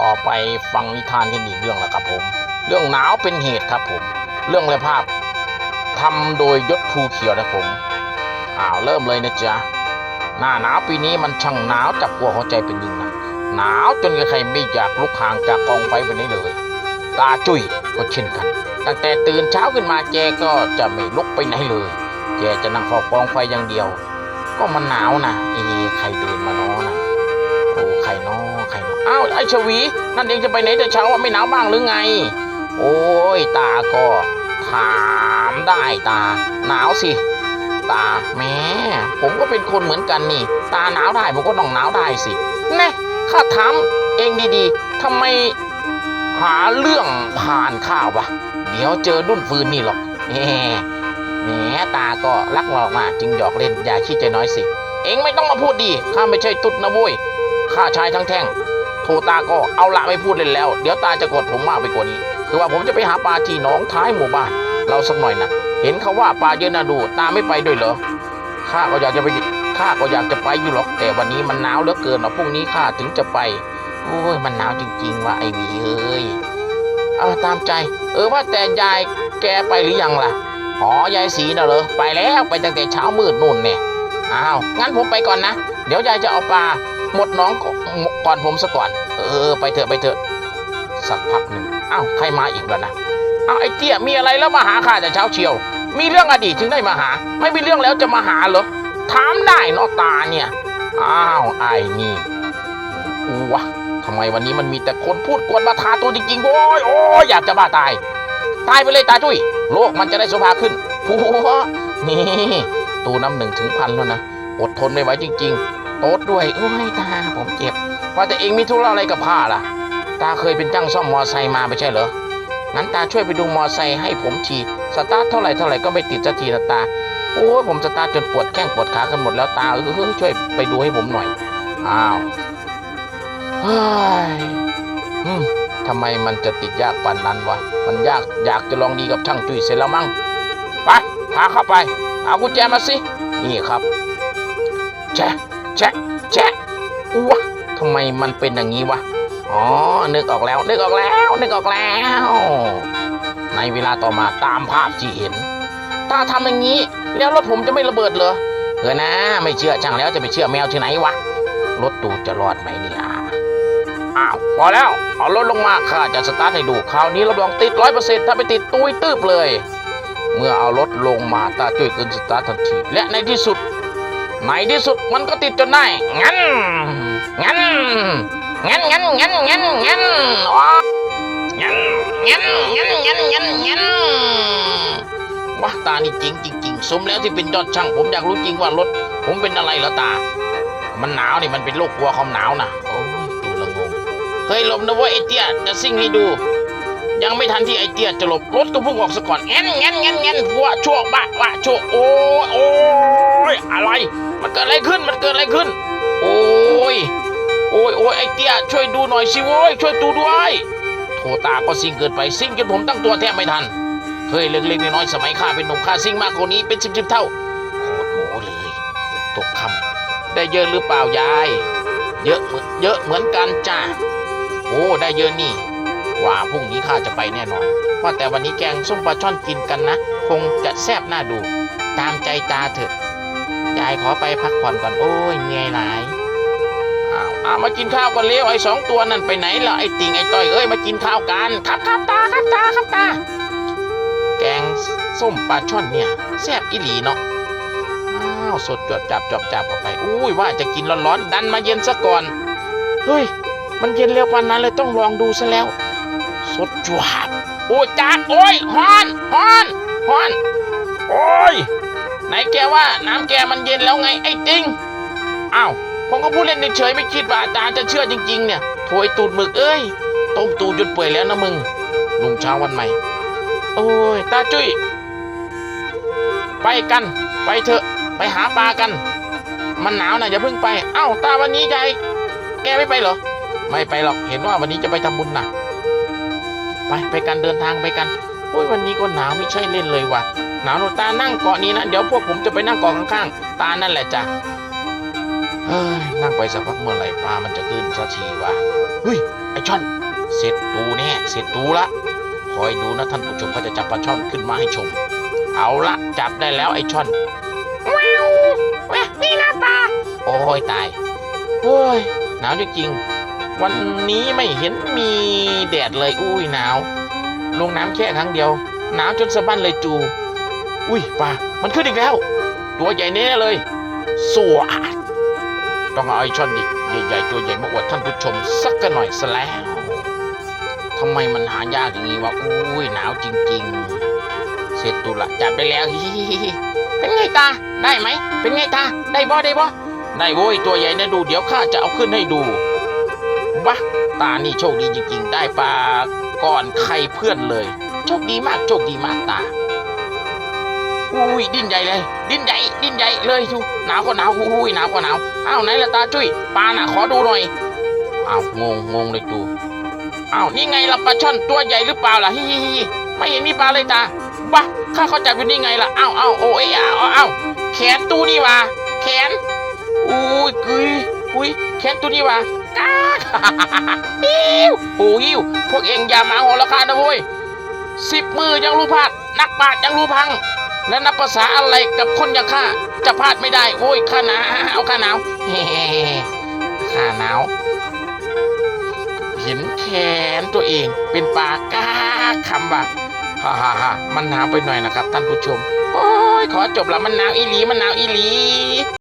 ต่อไปฟังนิทานกันอีกเรื่องล้วครับผม เรื่องหนาวเป็นเหตุครับผม เรื่องและภาพทำโดยยศภูเขียวนะผมอ้าวเริ่มเลยนะจ๊ะหน้าหนาวปีนี้มันช่างหนาวจับหัวหัวใจเป็นยิ่งนะหนาวจนใครไม่อยากลุกห่างจากกองไฟไปไหนเลย ตาจุ้ยก็เช่นกัน ตั้งแต่ตื่นเช้าขึ้นมาแกก็จะไม่ลุกไปไหนเลยแกจะนั่งเฝ้ากองไฟอย่างเดียว ก็มันหนาวนะเอใครเดินมาน้อนะ ใครน้อใครน้ออ้าวไอชวี นั่นเองจะไปไหนแต่เช้าว่าไม่หนาวบ้างหรือไง โอ้ยตาก็ถามได้ตา หนาวสิ ตาแม่ผมก็เป็นคนเหมือนกันนี่ ตาหนาวได้ผมก็ต้องหนาวได้สิแน่ข้าถามเองดีๆทำไมหาเรื่องผ่านข้าวะเดี๋ยวเจอดุ้นฟืนนี่หรอกแหมแหมตาก็รักหลอกมาจึงหยอกเล่นอย่าขี้ใจน้อยสิ เองไม่ต้องมาพูดดีข้าไม่ใช่ตุ๊ดนะเว้ย ข้าชายทั้งแท่งโทตาก็เอาละไม่พูดเล่นแล้ว เดี๋ยวตาจะกดผมมากไปกว่านี้ คือว่าผมจะไปหาปลาที่หนองท้ายหมู่บ้าน เราสักหน่อยนะเห็นเขาว่าปลาเยอะน่าดู ตาไม่ไปด้วยเหรอข้าก็อยากจะไปข้าก็อยากจะไปอยู่หรอก แต่วันนี้มันหนาวเหลือเกินอะพรุ่งนี้ข้าถึงจะไป โอ้ยมันหนาวจริง ๆ ว่ะไอ้หวีเอ้ยเอาตามใจ เออว่าแต่ยายแกไปหรือยังล่ะอ๋อยายสีน่ะเหรอไปแล้วไปตั้งแต่เช้ามืดนู่นเนี่ยอ้าวงั้นผมไปก่อนนะ เดี๋ยวยายจะเอาปลา หมดน้องก่อนก่อนผมซะก่อน เออ ไปเถอะไปเถอะ สักพักหนึ่งอ้าวใครมาอีกแล้วนะอ้าวไอ้เตี้ยมีอะไรแล้วมาหาข้าแต่เช้าเชียว มีเรื่องอดีตถึงได้มาหา ไม่มีเรื่องแล้วจะมาหาเหรอถามได้เนอะตาเนี่ย อ้าวไอ้นี่อูวะทำไมวันนี้มันมีแต่คนพูดกวนมาทาตัวจริงๆโว้ยโอ้ยอยากจะบ้าตาย ตายไปเลยตาจุ้ยโลกมันจะได้สภาขึ้นผัวนี่ ตูน้ำหนึ่งถึงพันแล้วนะ อดทนไม่ไหวจริง ๆ โต๊ดด้วยโอ้ยตาผมเจ็บ ว่าแต่เองมีธุระอะไรกับผ้าล่ะ ตาเคยเป็นจ้างซ่อมมอไซค์มาไม่ใช่เหรอ งั้นตาช่วยไปดูมอไซค์ให้ผมทีสตาร์ทเท่าไหร่เท่าไหร่ก็ไม่ติดสักทีนะตา โอ้ยผมสตาร์ทจนปวดแข้งปวดขากันหมดแล้วตาเออช่วยไปดูให้ผมหน่อย อ้าวเฮ้ยอืมทำไมมันจะติดยากปานนั้นวะ มันยากอยากจะลองดีกับช่างจุ้ยเสร็จแล้วมั้ง ไป พาเข้าไป เอากุญแจมาสิ นี่ครับแชะ แชะแชะอู้วะทำไมมันเป็นอย่างนี้วะ อ๋อ นึกออกแล้ว นึกออกแล้ว นึกออกแล้ว ในเวลาต่อมาตามภาพที่เห็นถ้าทำอย่างนี้ แล้วรถผมจะไม่ระเบิดเหรอเออนะ ไม่เชื่อช่างแล้วจะไปเชื่อแมวที่ไหนวะ รถตูจะรอดไหมเนี่ยอ้าวพอแล้ว เอารถลงมาข้าจะสตาร์ทให้ดูคราวนี้รับรองติดร้อยเปอร์เซ็นต์ถ้าไปติดตุยตืบเลย เมื่อเอารถลงมาตาจุ้ยขึ้นสตาร์ททันที และในที่สุด ในที่สุดมันก็ติดจนได้ งั้น งั้น งั้น งั้น งั้น งั้น งั้นงั้น งั้น งั้น งั้น งั้น งั้นว้าตานี่จริงจริงๆสมแล้วที่เป็นยอดช่าง ผมอยากรู้จริงว่ารถ ผมเป็นอะไรเหรอตา มันหนาวนี่มันเป็นโรคกลัวความหนาวนะโอ้ยดูละงงเฮ้ยลบนะว้ยไอเตี้ยจะซิ่งให้ดู ยังไม่ทันที่ไอเตี้ยจะหลบรถก็พุ่งออกซะก่อนงั้นงั้นงั้นงั้นวัวชั่วบะวะชั่วโอ้ยโอ้ยอะไร มันเกิดอะไรขึ้นมันเกิดอะไรขึ้น โอ้ยโอ้ยโอ้ยไอเตี้ยช่วยดูหน่อยสิโว้ยช่วยดูด้วยโทตาก็ซิ่งเกินไปซิ่งจนผมตั้งตัวแทบไม่ทันเฮ้ยเล็กๆน้อยๆสมัยข้าเป็นหนุ่มข้าซิ่งมากกว่านี้เป็นสิบสิบเท่าโคตรโหเลยตกคำได้เยอะหรือเปล่ายาย เยอะเหมือนเยอะเหมือนกันจ้าโอ้ได้เยอะนี่ ว่าพรุ่งนี้ข้าจะไปแน่นอน ว่าแต่วันนี้แกงส้มปลาช่อนกินกันนะ คงจะแซ่บน่าดู ตามใจตาเถอะ ยายขอไปพักผ่อนก่อน โอ้ยเหนื่อยหลายอ้าวอ้าวมากินข้าวกันเร็วไอ้สองตัวนั่นไปไหนล่ะไอ้ติงไอ้ต้อยเอ้ยมากินข้าวกัน ครับครับตาครับตาครับตา แกงส้มปลาช่อนเนี่ยแซ่บอีหลีเนาะ อ้าวสดจวดจับจอบจับเข้าไป อุ้ยว่าจะกินร้อนๆดันมาเย็นซะก่อน เฮ้ย มันเย็นเร็วปานนั้นเลยต้องลองดูซะแล้ว สดจวบโอ้ยจานโอ้ยฮอนฮอนฮอนโอ้ยไหนแกว่าน้ำแกมันเย็นแล้วไงไอ้ติงอ้าวผมก็พูดเล่นเฉยไม่คิดว่าอาจารย์จะเชื่อจริง ๆ เนี่ยโถยตูดหมึกเอ้ยต้มตูดจนเปื่อยแล้วนะมึงลุงเช้าวันใหม่ โอ้ยตาจุ้ยไปกันไปเถอะไปหาปลากัน มันหนาวนะอย่าเพิ่งไป เอ้าตาวันนี้ยายแกไม่ไปเหรอ ไม่ไปหรอกเห็นว่าวันนี้จะไปทำบุญนะ ไปไปกันเดินทางไปกันโอ้ยวันนี้ก็หนาวไม่ใช่เล่นเลยว่ะ หนาวหนูตานั่งเกาะนี้นะเดี๋ยวพวกผมจะไปนั่งเกาะข้างๆ ตานั่นแหละจ้ะเฮ้ยนั่งไปสักพักเมื่อไหร่ปลามันจะขึ้นสักทีวะเฮ้ยไอ้ช่อน เสร็จตูแน่เสร็จตูละคอยดูนะท่านผู้ชมเขาจะจับปลาช่อนขึ้นมาให้ชม เอาละจับได้แล้วไอ้ช่อนว้าวแวะนี่นะปลาโอ้ยตายโอ้ยหนาวจริงๆ วันนี้ไม่เห็นมีแดดเลยอุ้ยหนาว ลงน้ำแค่ครั้งเดียว หนาวจนสะบั้นเลยจู อุ้ยปลามันขึ้นอีกแล้ว ตัวใหญ่แน่เลย สวดต้องเอาไอช่อนดิใหญ่ๆตัวใหญ่มาอวดท่านผู้ชมสักกันหน่อยซะแล้วทำไมมันหายากอย่างนี้วะอุ้ยหนาวจริง ๆ เสร็จตุละจับไปแล้วฮิเป็นไงตาได้ไหม เป็นไงตาได้บ่ได้บ่ได้โว้ยตัวใหญ่นะดูเดี๋ยวข้าจะเอาขึ้นให้ดู วะตานี่โชคดีจริงๆ ได้ปลาก่อนใครเพื่อนเลย โชคดีมากโชคดีมากตาอุ้ยดิ้นใหญ่เลย ดิ้นใหญ่ดิ้นใหญ่เลยชูหนาวก็หนาวอุ้ยหนาวก็หนาวอ้าวไหนละตาจุ้ยปลาน่ะขอดูหน่อยอ้าวงงงงเลยจูอ้าวนี่ไงละปลาช่อนตัวใหญ่หรือเปล่าล่ะฮิฮิฮิไม่เห็นมีปลาเลยตาบ้าข้าเขาจับอยู่นี่ไงล่ะอ้าวอ้าวโอ้ยอ้าวอ้าวแขนตูนี่วะแขนอุ้ยกุยอุ้ยแขนตูนี่วะ กาอิ้วโอ้ยิวพวกเองอย่ามาหัวราคานะเว้ยสิบมือยังรู้พลาด นักปราดยังรู้พัง และนับภาษาอะไรกับคนอย่างข้าจะพลาดไม่ได้โอ้ยข้าหนาวข้าหนาวเฮ้ข้าหนาวเห็นแขนตัวเองเป็นปลากาคำว่าฮ่าฮ่าฮ่ามันหนาวไปหน่อยนะครับท่านผู้ชม โอ้ยขอจบละมันหนาวอีหลีมันหนาวอีหลี